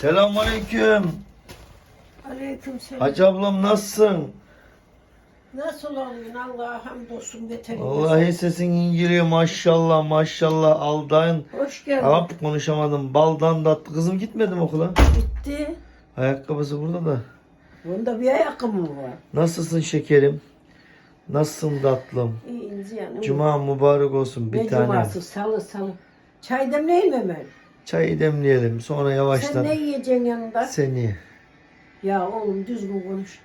Selamünaleyküm. Aleykümselam. Hacı ablam nasılsın? Nasıl oluyorsun Allah'a hamdolsun beter Vallahi sesin geliyor maşallah maşallah aldın. Hoş geldin. Hap konuşamadım. Baldan da attı. Kızım gitmedi mi okula? Bitti. Ayakkabısı burada da. Bunda bir ayakkabı var. Nasılsın şekerim? Nasılsın tatlım? İyi yani. Cuma mübarek olsun bir ne tane. cuması? Salı salı. Çay demleyin mi Ömer? Çayı demleyelim sonra Sen yavaştan. ne yiyeceksin yanında? Seni. Ya oğlum düzgün konuş.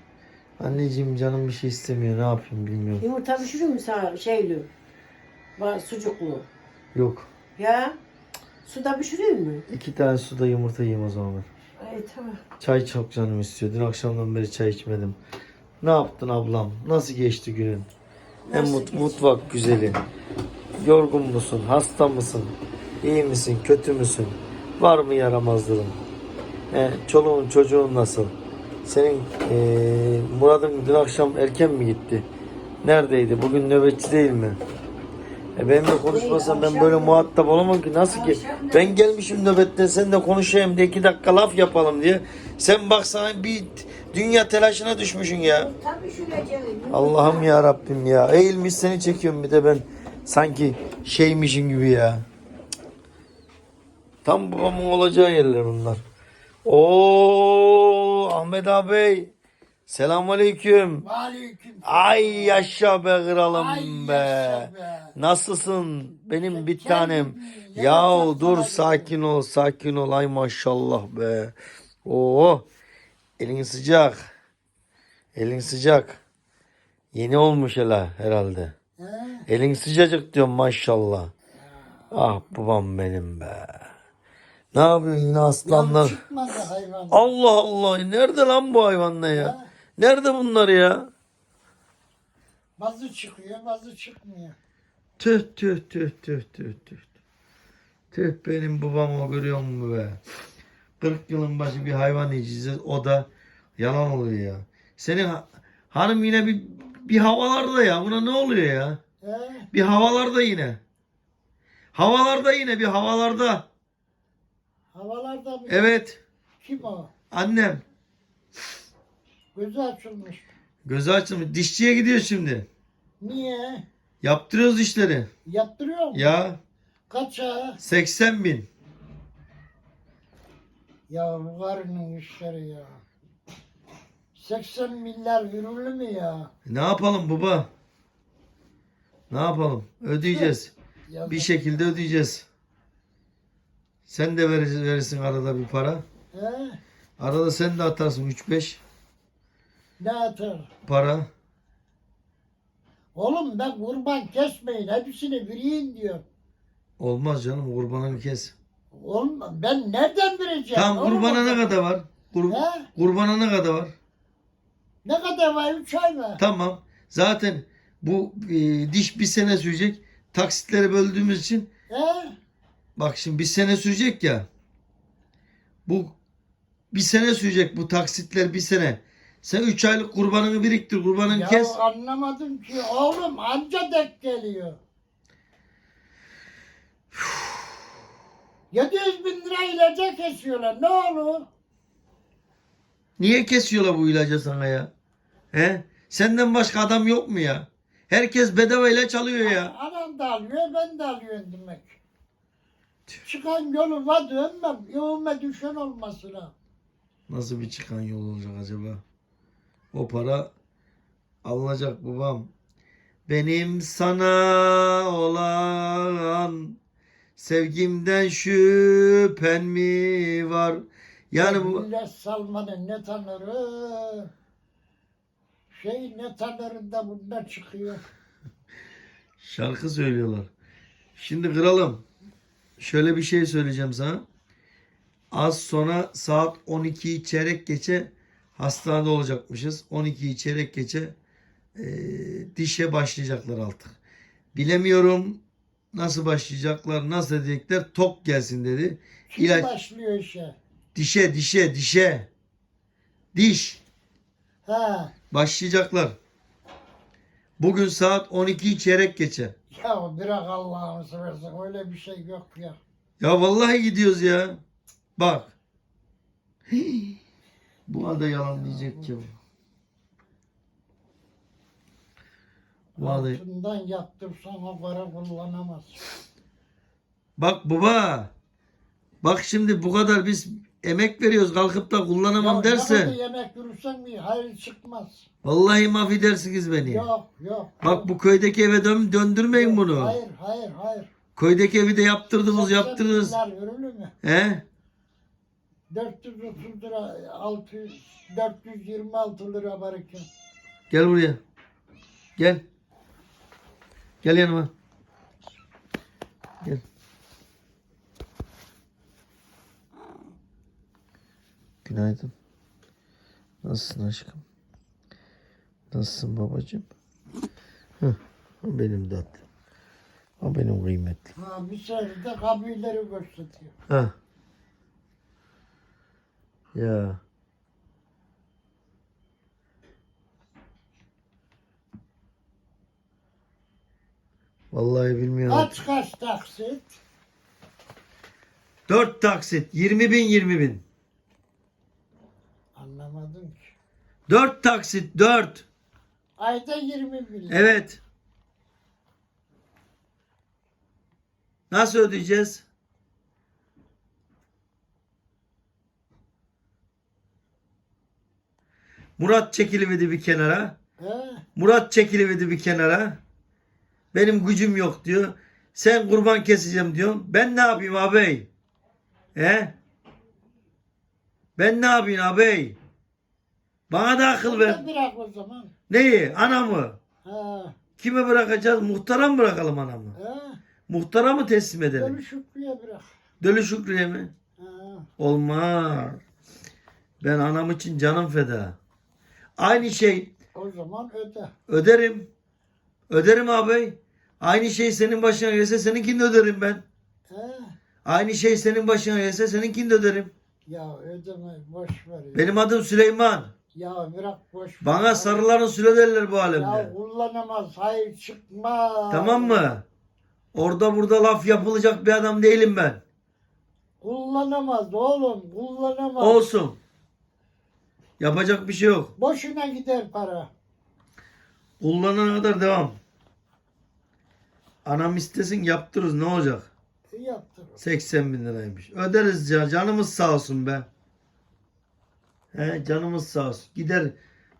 Anneciğim canım bir şey istemiyor. Ne yapayım bilmiyorum. Yumurta pişiriyor mu sana şeyli? Sucuklu. Yok. Ya suda pişiriyor mu? İki tane suda yumurta yiyeyim o zaman ben. Ay tamam. Çay çok canım istiyor. Dün akşamdan beri çay içmedim. Ne yaptın ablam? Nasıl geçti günün? Nasıl mut, geçti? mutfak güzeli. Yorgun musun? Hasta mısın? İyi misin? Kötü müsün? Var mı yaramazlığın? He, çoluğun çocuğun nasıl? Senin eee Murat'ın dün akşam erken mi gitti? Neredeydi? Bugün nöbetçi değil mi? E benimle konuşmasan ben böyle muhatap olamam ki. Nasıl ki? Ben gelmişim nöbetten sen de konuşayım diye iki dakika laf yapalım diye. Sen baksana bir dünya telaşına düşmüşsün ya. Allah'ım ya Rabbim ya. Eğilmiş seni çekiyorum bir de ben sanki şeymişim gibi ya. Tam babamın olacağı yerler bunlar. Oo Ahmet abi. Selamünaleyküm. Aleyküm. Ay yaşa be kralım Ay be. yaşa be. Nasılsın benim bir tanem? gibi. Ya Yavaş dur sakin ol sakin ol ay maşallah be. Oo elin sıcak. Elin sıcak. Yeni olmuş hele herhalde. He? Elin sıcacık diyorum maşallah. Ah babam benim be. Ne yapıyorsun yine aslanlar? Çıkmadı hayvan. Allah Allah nerede lan bu hayvanlar ya? Nerede bunlar ya? Bazı çıkıyor, bazı çıkmıyor. Tüh tüh tüh tüh tüh tüh. Tüh benim babam o görüyor musun be? 40 yılın başı bir hayvan yiyeceğiz. O da yalan oluyor ya. Senin ha- hanım yine bir bir havalarda ya. Buna ne oluyor ya? He? Bir havalarda yine. Havalarda yine bir havalarda. Havalarda mı? Evet. Kim o? Annem. Gözü açılmış. Gözü açılmış. Dişçiye gidiyor şimdi. Niye? Yaptırıyoruz dişleri. Yaptırıyor mu? Ya Kaça? 80 bin. Ya bu karının işleri ya. 80 milyar ürünlü mü ya? Ne yapalım baba? Ne yapalım? Ödeyeceğiz. ya Bir şekilde ödeyeceğiz. Sen de verirsin, verirsin arada bir para. He? Arada sen de atarsın 3-5 Ne atar? para. Oğlum ben kurban kesmeyin. Hepsini vereyim diyor. Olmaz canım kurbanını kes. Oğlum ben nereden vereceğim? Tamam oğlum? kurbana ne kadar var? Kur, He? kurbana ne kadar var? Ne kadar var? Üç ay mı? Tamam. Zaten bu e, diş bir sene sürecek. Taksitlere böldüğümüz için He? Bak şimdi bir sene sürecek ya. Bu bir sene sürecek bu taksitler bir sene. Sen 3 aylık kurbanını biriktir, kurbanını Ya kes. anlamadım ki oğlum anca denk geliyor. 700 bin lira ilaca kesiyorlar. Ne olur? Niye kesiyorlar bu ilacı sana ya? He? Senden başka adam yok mu ya? Herkes bedava ilaç alıyor ya. Anam da alıyor, ben de alıyorum demek. Çıkan yolu var dönme, yoluma düşen olmasına. Nasıl bir çıkan yol olacak acaba? O para alınacak babam. Benim sana olan sevgimden şüphen mi var? Yani bu Millet salmanın ne tanırı? Şey ne tanırı da bundan çıkıyor. şarkı söylüyorlar. Şimdi kralım şöyle bir şey söyleyeceğim sana. Az sonra saat 12'yi çeyrek geçe hastanede olacakmışız. 12'yi çeyrek geçe e, dişe başlayacaklar artık. Bilemiyorum nasıl başlayacaklar, nasıl edecekler. Tok gelsin dedi. Kim İlaç başlıyor işe? dişe, dişe, dişe. Diş Ha. başlayacaklar. Bugün saat 12'yi çeyrek geçe. Ya bırak Allah'ını seversen öyle bir şey yok ya. Ya vallahi gidiyoruz ya. Bak. Hii. Buna da yalan diyecek ki da... Altından yaptırsan o para kullanamaz. Bak baba. Bak şimdi bu kadar biz emek veriyoruz kalkıp da kullanamam derse. yanında yemek yürürsen bir hayır çıkmaz. Vallahi mahvedersiniz beni. Yok yok. Bak bu köydeki eve dön, döndürmeyin bunu. Hayır hayır hayır. Köydeki evi de yaptırdınız 80 yaptırdınız. milyar yürülür mü? He? 430 lira 600 426 lira barikim. Gel buraya. Gel. Gel yanıma. Gel. Günaydın. Nasılsın aşkım? Nasılsın babacığım? Heh, o benim tatlım. O benim kıymetli. Ha bir seferde kabileleri gösteriyor. Ha. Ya. Vallahi bilmiyorum. Kaç kaç taksit? 4 taksit. 20 bin 20 bin. Anlamadım ki. 4 taksit 4. Ayda 20 bin lira. Evet. Nasıl ödeyeceğiz? Murat çekiliverdi bir kenara. He? Murat çekiliverdi bir kenara. Benim gücüm yok diyor. Sen kurban keseceğim diyor. Ben ne yapayım ağabey? He? Ben ne yapayım ağabey? Bana da akıl ver. Sen Bırak o zaman. Neyi? Anamı. Ha. Kime bırakacağız? Muhtara mı bırakalım anamı? He? Muhtara mı teslim edelim? Dönü Şükrü'ye bırak. Dölü Şükrü'ye mi? Ha. Olmaz. Ben anam için canım feda. Aynı şey O zaman öde. öderim. Öderim ağabey. Aynı şey senin başına gelse seninkini de öderim ben. He? Aynı şey senin başına gelse seninkini de öderim. Ya ödeme boş ver. Ya, Benim adım Süleyman. ya bırak boş ver. Bana sarıların süle derler bu Ya alemde. kullanamaz. Hayır çıkma. Tamam mı? Orada burada laf yapılacak bir adam değilim ben. Kullanamaz oğlum. Kullanamaz. Olsun. Yapacak bir şey yok. Boşuna gider para. Kullanana kadar devam. Anam istesin yaptırırız ne olacak? Yaptır. 80 bin liraymış. Öderiz ya canımız sağ olsun be. He, canımız sağ olsun. Gider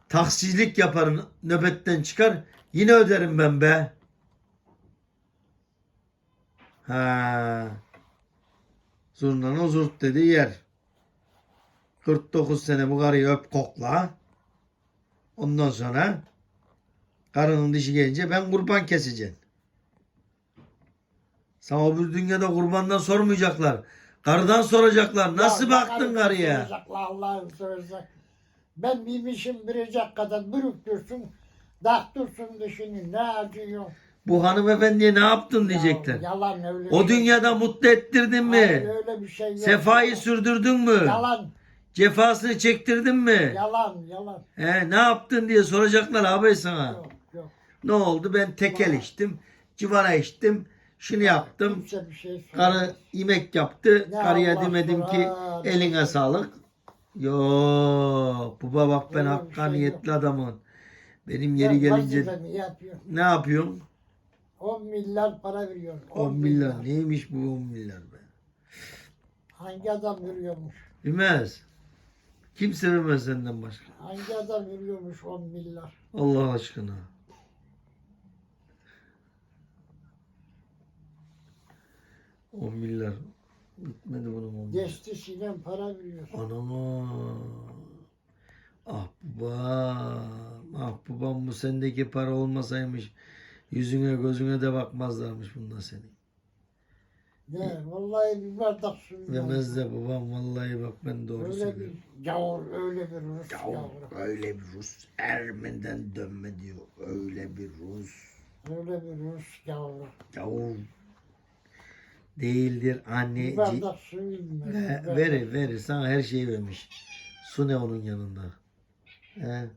taksicilik yaparım nöbetten çıkar. Yine öderim ben be. Ha. Zurnanın zurt dediği yer. 49 sene bu karıyı öp kokla. Ondan sonra karının dişi gelince ben kurban keseceğim. Sana öbür dünyada kurbandan sormayacaklar. Karıdan soracaklar. Nasıl Ya, baktın karıya? Allah'ın sözü. Ben bilmişim bilecek kadar bürüktürsün. Daktırsın dişini ne acıyor. Bu hanımefendiye ne yaptın diyecekler. Ya, yalan öyle O şey. dünyada mutlu ettirdin Hayır, mi? öyle bir şey yok. Sefayı sürdürdün mü? Yalan, Cefasını çektirdin mi? yalan, yalan. He, ne yaptın diye soracaklar abi sana. Yok, yok. Ne oldu? Ben tekel içtim. Civara içtim. Şunu yaptım. Kimse bir şey Karı yemek yaptı. Ya Karıya Allah demedim ki Kur'an. eline sağlık. Yok. Baba bak ben Öyle bir hakkaniyetli şey adamım. Benim yeri Ben gelince vazifemi yapıyorum. ne yapıyorsun? 10 milyar para veriyorum. 10 milyar. Neymiş bu 10 milyar be? Hangi adam veriyormuş? Bilmez. Kimse bilmez senden başka. Hangi adam veriyormuş 10 milyar? Allah aşkına. On milyar. Bitmedi bunun on milyar. Geçti sinem para veriyor. Anama. Ah babam. Ah babam bu sendeki para olmasaymış. Yüzüne gözüne de bakmazlarmış bundan senin. Ne? Vallahi bir bardak su. Demez de babam vallahi bak ben doğru Öyle söylüyorum. bir gavur, öyle bir Rus Gavur, gavur. öyle bir Rus Ermeni'den dönme diyor. Öyle bir Rus. Öyle bir Rus gavur. Gavur değildir anneci. Ve, verir verir sana her şeyi vermiş. Su ne onun yanında? He?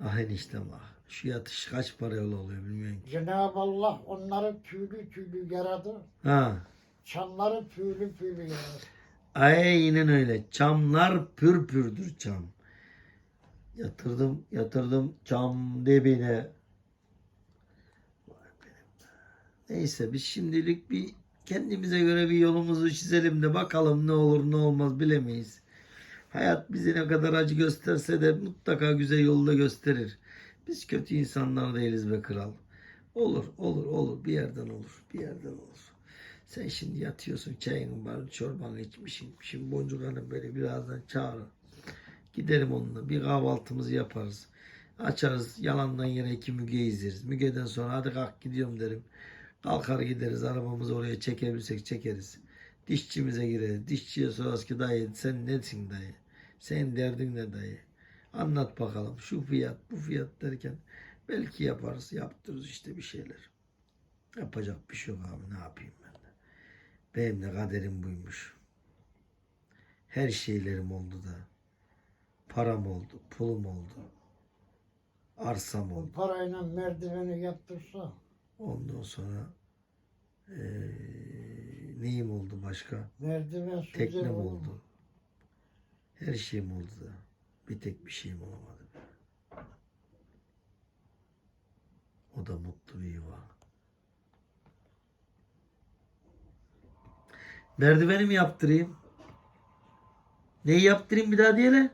Ah eniştem ah. Şu yatış kaç para yol oluyor bilmiyorum ki. Cenab-ı Allah onları tüylü tüylü yaradı. Ha. Çamları tüylü tüylü yaradı. Aynen öyle. Çamlar pürpürdür çam. Yatırdım, yatırdım çam dibine. Vay benim. Neyse biz şimdilik bir kendimize göre bir yolumuzu çizelim de bakalım ne olur ne olmaz bilemeyiz. Hayat bizi ne kadar acı gösterse de mutlaka güzel yolda gösterir. Biz kötü insanlar değiliz be kral. Olur, olur, olur. Bir yerden olur, bir yerden olur. Sen şimdi yatıyorsun, çayın var, çorbanı içmişsin. Şimdi Boncuk Hanım beni birazdan çağırır. Giderim onunla, bir kahvaltımızı yaparız. Açarız, yalandan yine iki Müge izleriz. Müge'den sonra hadi kalk gidiyorum derim. Kalkar gideriz, arabamızı oraya çekebilirsek çekeriz. Dişçimize gireriz. Dişçiye sorarız ki dayı sen nesin dayı? Senin derdin ne dayı? Anlat bakalım şu fiyat bu fiyat derken belki yaparız yaptırırız işte bir şeyler. Yapacak bir şey yok abi ne yapayım ben de. Benim de kaderim buymuş. Her şeylerim oldu da. Param oldu, pulum oldu. Arsam oldu. parayla merdiveni yaptırsa. Ondan sonra eee, neyim oldu başka? Merdiven Teknem olur mu? oldu. Her şeyim oldu da. Bir tek bir şeyim olamadı. O da mutlu bir yuva. Merdiveni mi yaptırayım? Neyi yaptırayım bir daha diyelim.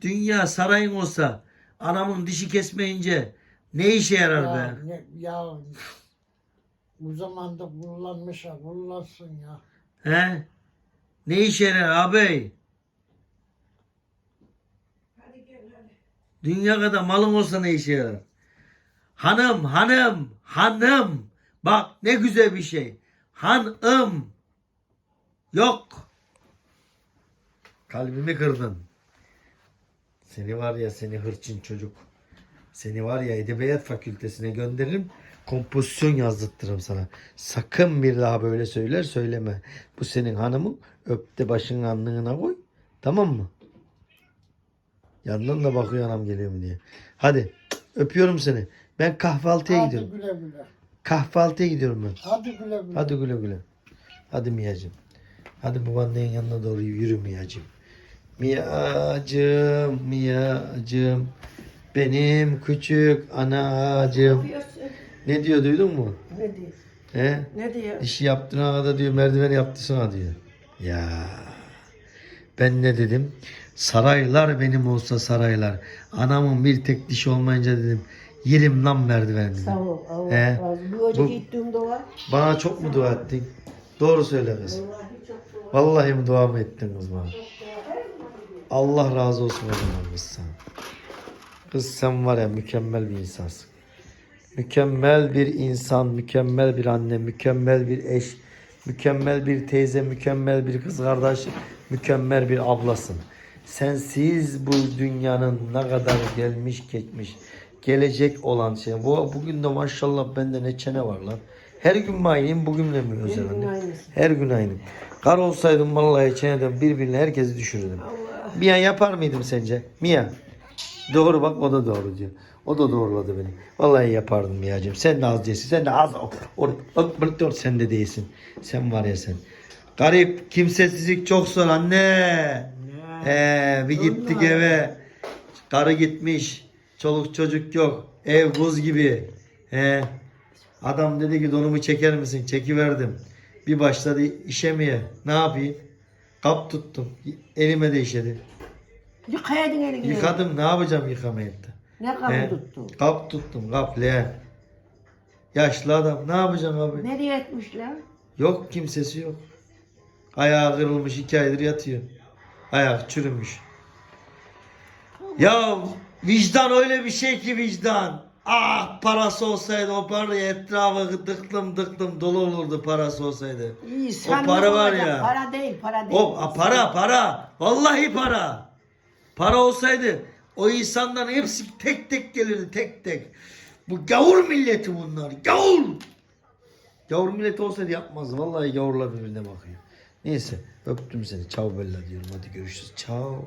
Dünya sarayın olsa anamın dişi kesmeyince ne işe yarar Ya, be? ne, ya bu zamanda kullanmış ha kullansın ya. He? Ne işe yarar ağabey? Dünya kadar malın olsa ne işe yarar? Hanım, hanım, hanım. Bak ne güzel bir şey. Hanım. Yok. Kalbimi kırdın. Seni var ya seni hırçın çocuk. Seni var ya Edebiyat Fakültesine gönderirim. Kompozisyon yazdırtırım sana. Sakın bir daha böyle söyler söyleme. Bu senin hanımın. Öp de başının alnına koy. Tamam mı? Yandan da bakıyor anam geliyor mu diye. Hadi öpüyorum seni. Ben kahvaltıya Hadi gidiyorum. güle güle. Kahvaltıya gidiyorum ben. Hadi güle güle. Hadi güle güle. Hadi Miyacım. Hadi babaannenin yanına doğru yürü Miyacım. Miyacım, Miyacım. Benim küçük anacım. Ne diyor duydun mu? Ne diyor? He? Ne diyor? Dişi yaptığına kadar diyor merdiven yaptı sana diyor. Ya ben ne dedim? Saraylar benim olsa saraylar. Anamın bir tek dişi olmayınca dedim. Yerim lan merdiven dedim. Sağ ol. Allah He. Bir önce Bu- gittiğimde var. Bana çok mu dua ettin? Doğru söyle kız. Vallahi çok dua. Vallahi mi dua mı ettin kız bana? Allah razı olsun o zaman kız sana. Kız sen var ya mükemmel bir insansın. Mükemmel bir insan, mükemmel bir anne, mükemmel bir eş, mükemmel bir teyze, mükemmel bir kız kardeş, mükemmel bir ablasın. Sensiz bu dünyanın ne kadar gelmiş geçmiş, gelecek olan şey. Bu bugün de maşallah bende ne çene var lan. Her gün mü aynıyım, bugün de mi özel gün anne? aynısın. Her gün aynıyım. Kar olsaydım vallahi çeneden birbirine herkesi düşürürdüm. Allah. Mia yapar mıydım sence? Mia. Doğru bak o da doğru diyor. O da doğruladı beni. Vallahi yapardım Mia'cığım. Sen de az değilsin. Sen de az. Or, or, sen de değilsin. Sen var ya sen. Garip kimsesizlik çok zor anne. Ee, bir gittik eve. Karı gitmiş. Çoluk çocuk yok. Ev buz gibi. He. Adam dedi ki donumu çeker misin? Çekiverdim. Bir başladı işemeye. Ne yapayım? Kap tuttum. Elime de işedi. Yıkaydın elini. Yıkadım ne yapacağım yıkamayıp da. Ne kabı He. tuttun? Kap tuttum kap leğen. Yaşlı adam ne yapacağım abi? Nereye etmişler? Yok kimsesi yok. Ayağı kırılmış iki aydır yatıyor. Ayak çürümüş. Ya vicdan öyle bir şey ki vicdan. Ah parası olsaydı o parayı etrafı dıklım dıklım dolu olurdu parası olsaydı. İyi, sen para ne var ya. Para değil, para değil. O a, para para. Vallahi para. Para olsaydı o insanların hepsi tek tek gelirdi tek tek. Bu gavur milleti bunlar. Gavur. Gavur milleti olsaydı yapmazdı. Vallahi gavurlar birbirine bakıyor. Neyse öptüm seni. Çao bella diyorum. Hadi görüşürüz. Çao.